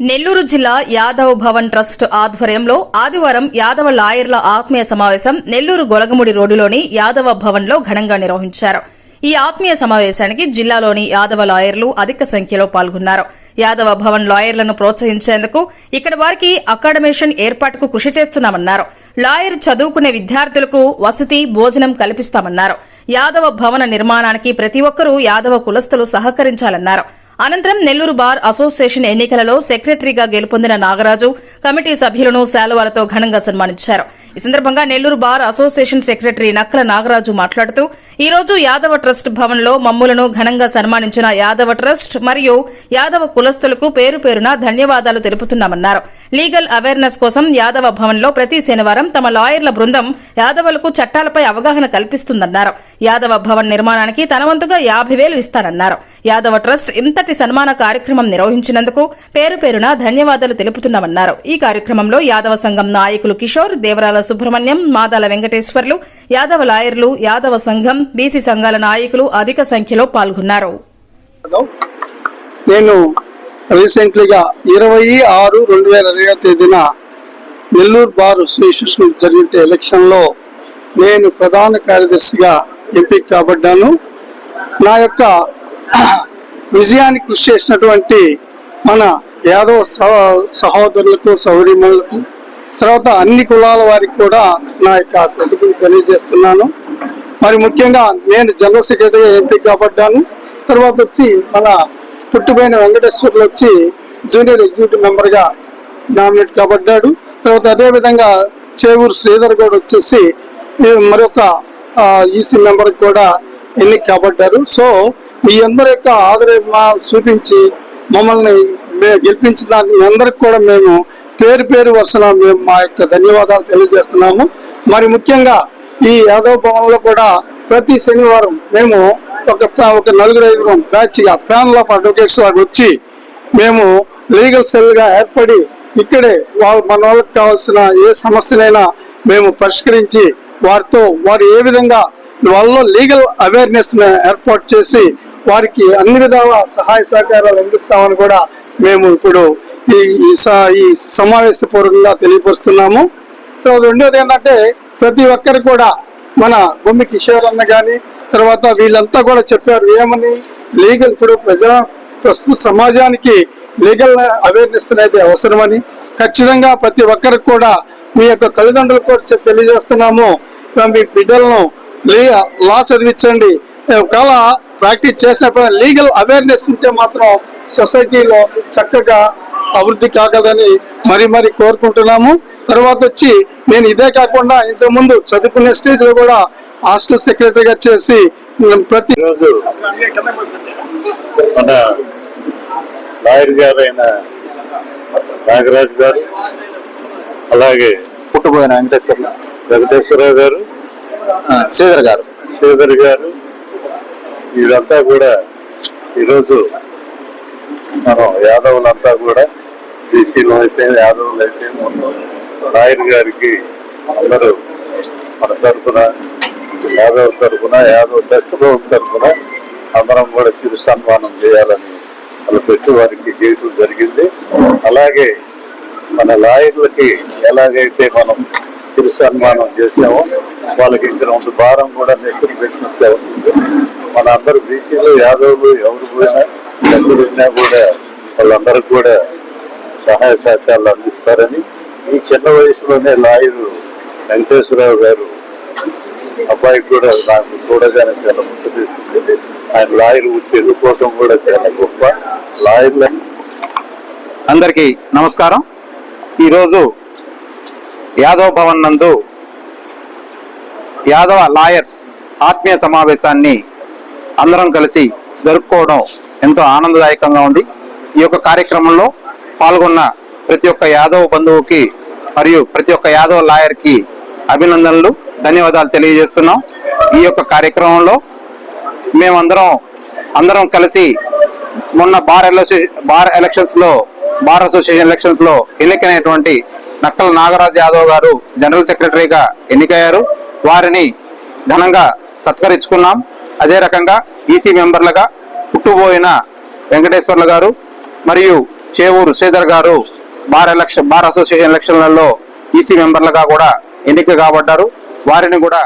నెల్లూరు జిల్లా యాదవ్ భవన్ ట్రస్ట్ ఆధ్వర్యంలో ఆదివారం యాదవ లాయర్ల ఆత్మీయ సమావేశం నెల్లూరు గొలగముడి రోడ్డులోని యాదవ భవన్లో ఘనంగా నిర్వహించారు. ఈ ఆత్మీయ సమావేశానికి జిల్లాలోని యాదవ లాయర్లు అధిక సంఖ్యలో పాల్గొన్నారు. యాదవ భవన్ లాయర్లను ప్రోత్సహించేందుకు ఇక్కడ వారికి అకాడమేషన్ ఏర్పాటుకు కృషి చేస్తున్నామన్నారు. లాయర్ చదువుకునే విద్యార్థులకు వసతి భోజనం కల్పిస్తామన్నారు. యాదవ భవన నిర్మాణానికి ప్రతి ఒక్కరూ యాదవ కులస్తులు సహకరించాలన్నారు. అనంతరం నెల్లూరు బార్ అసోసియేషన్ ఎన్నికలలో సెక్రటరీగా గెలుపొందిన నాగరాజు కమిటీ సభ్యులను శాలువాలతో ఘనంగా సన్మానించారు. ఈ సందర్భంగా Nellore bar association secretary Nakkala Nagaraju మాట్లాడుతూ ఈ రోజు యాదవ ట్రస్ట్ భవన్లో మమ్ములను ఘనంగా సన్మానించిన యాదవ ట్రస్ట్ మరియు యాదవ కులస్తులకు పేరు పేరున ధన్యవాదాలు తెలుపుతున్నామన్నారు. లీగల్ అవేర్నెస్ కోసం యాదవ భవన్లో ప్రతి శనివారం తమ లాయర్ల బృందం యాదవులకు చట్టాలపై అవగాహన కల్పిస్తుందన్నారు. యాదవ భవన్ నిర్మాణానికి తన వంతుగా యాభై వేలు ఇస్తానన్నారు. యాదవ ట్రస్ట్ ఇంతటి సన్మాన కార్యక్రమం నిర్వహించినందుకు పేరు పేరున ధన్యవాదాలు తెలుపుతున్నామన్నారు. ఈ కార్యక్రమంలో యాదవ సంఘం నాయకులు కిషోర్ దేవరాల సుబ్రహ్మణ్యం మాదాల వెంకటేశ్వర్లు యాదవ లాయర్లు యాదవ సంఘం బీసీ సంఘాల నాయకులు అధిక సంఖ్యలో పాల్గొన్నారు. నేను రీసెంట్లీగా ఇరవై ఆరు రెండు వేల ఇరవై తేదీన నెల్లూరు బార్ అసోసియేషన్ జరిగిన ఎలక్షన్లో నేను ప్రధాన కార్యదర్శిగా ఎంపిక కాబడ్డాను. నా యొక్క విజయానికి కృషి చేసినటువంటి మన యాదవ సహోదరులకు సౌరీమణులకు తర్వాత అన్ని కులాల వారికి కూడా నా యొక్క కృతజ్ఞతలు తెలియజేస్తున్నాను. మరి ముఖ్యంగా నేను జనరల్ సెక్రటరీగా ఎంపీ కాబడ్డాను. తర్వాత వచ్చి మన పుట్టుపోయిన వెంకటేశ్వర్లు వచ్చి జూనియర్ ఎగ్జిక్యూటివ్ మెంబర్గా నామినేట్ కాబడ్డాడు. తర్వాత అదేవిధంగా చేవూరు శ్రీధర్ కూడా వచ్చేసి మరొక ఈసీ మెంబర్ కూడా ఎన్నిక కాబడ్డారు. సో మీ అందరి యొక్క ఆదరణ చూపించి మమ్మల్ని మే- గెలిపించిన దానికి మీ అందరికి కూడా మేము పేరు పేరు వరుసన మేము మా యొక్క ధన్యవాదాలు తెలియజేస్తున్నాము. మరి ముఖ్యంగా ఈ యాదవ్ భవన్లో కూడా ప్రతి శనివారం మేము ఒక ఒక నలుగురు ఐదుగురం బ్యాచ్గా ప్యానల్ ఆఫ్ అడ్వకేట్స్ లాగా వచ్చి మేము లీగల్ సెల్గా ఏర్పడి ఇక్కడే వాళ్ళ మన వాళ్ళకి కావాల్సిన ఏ సమస్యనైనా మేము పరిష్కరించి వారితో వారు ఏ విధంగా వాళ్ళలో లీగల్ అవేర్నెస్ ఏర్పాటు చేసి వారికి అన్ని విధాల సహాయ సహకారాలు అందిస్తామని కూడా మేము ఇప్పుడు ఈ ఈ స- ఈ సమావేశపూర్వకంగా తెలియపరుస్తున్నాము. తర్వాత రెండోది ఏంటంటే ప్రతి ఒక్కరు కూడా మన భూమి కిషోర్ అన్న కానీ తర్వాత వీళ్ళంతా కూడా చెప్పారు ఏమని? లీగల్ ఇప్పుడు ప్రజా ప్రస్తుత సమాజానికి లీగల్ అవేర్నెస్ అనేది అవసరమని. ఖచ్చితంగా ప్రతి ఒక్కరికి కూడా మీ యొక్క తల్లిదండ్రులకు కూడా తెలియజేస్తున్నాము. మీ బిడ్డలను లా చదివించండి. ఒకవేళ ప్రాక్టీస్ చేసినప్పుడు లీగల్ అవేర్నెస్ ఉంటే మాత్రం సొసైటీలో చక్కగా అభివృద్ధి కాగలని మరి మరి కోరుకుంటున్నాము. తర్వాత వచ్చి నేను ఇదే కాకుండా ఇంతకుముందు చదువుకునే స్టేజ్లో కూడా హాస్టల్ సెక్రటరీగా చేసి ప్రతి ఈరోజు మన లాయర్ గారు అయిన నాగరాజు గారు అలాగే పుట్టుపోయిన వెంకటేశ్వర్లు వెంకటేశ్వరరావు గారు ఆ, శ్రీధర్ గారు. శ్రీధర్ గారు వీరంతా కూడా ఈరోజు మనం యాదవులంతా కూడా బీసీలో అయితే యాదవులు అయితే మొత్తం గారికి అందరూ మన తరఫున యాదవ్ తరఫున యాదవ్ టెస్ట్ తరఫున అందరం కూడా చిరు సన్మానం చేయాలని వాళ్ళ పెట్టి వారికి చేయటం జరిగింది. అలాగే మన లాయర్లకి ఎలాగైతే మనం చిరు సన్మానం చేసామో వాళ్ళకి ఇంకా భారం కూడా నెక్కులు పెట్టినట్టు అవుతుంది. మన అందరూ బీసీలు యాదవులు ఎవరు పోయినా ఎక్కడున్నా కూడా వాళ్ళందరికీ కూడా సహాయ సహకారాలు అందిస్తారని ఈ చిన్న వయసులోనే లాయరు వెంకటేశ్వరరావు గారు అబ్బాయికి కూడా నాకు చూడగానే చాలా ముఖ్య ఆయన లాయర్ వృత్తి కూడా చాలా గొప్ప లాయర్ల అందరికీ నమస్కారం. ఈరోజు యాదవ్ భవన్ నందు యాదవ లాయర్స్ ఆత్మీయ సమావేశాన్ని అందరం కలిసి జరుపుకోవడం ఎంతో ఆనందదాయకంగా ఉంది. ఈ యొక్క కార్యక్రమంలో పాల్గొన్న ప్రతి ఒక్క యాదవ్ బంధువుకి మరియు ప్రతి ఒక్క యాదవ్ లాయర్కి అభినందనలు ధన్యవాదాలు తెలియజేస్తున్నాం. ఈ యొక్క కార్యక్రమంలో మేమందరం అందరం కలిసి మొన్న బార్ బార్ ఎలక్షన్స్లో బార్ అసోసియేషన్ ఎలక్షన్స్లో ఎన్నికైనటువంటి నక్కల నాగరాజ్ యాదవ్ గారు జనరల్ సెక్రటరీగా ఎన్నికయ్యారు. వారిని ఘనంగా సత్కరించుకున్నాం. అదే రకంగా ఈసీ మెంబర్లుగా పుట్టుబోయిన వెంకటేశ్వర్ల గారు మరియు Chevuru Sridhar garu bar election bar association ఎలక్షన్లలో ఈసీ మెంబర్లుగా కూడా ఎన్నిక కాబడ్డారు. వారిని కూడా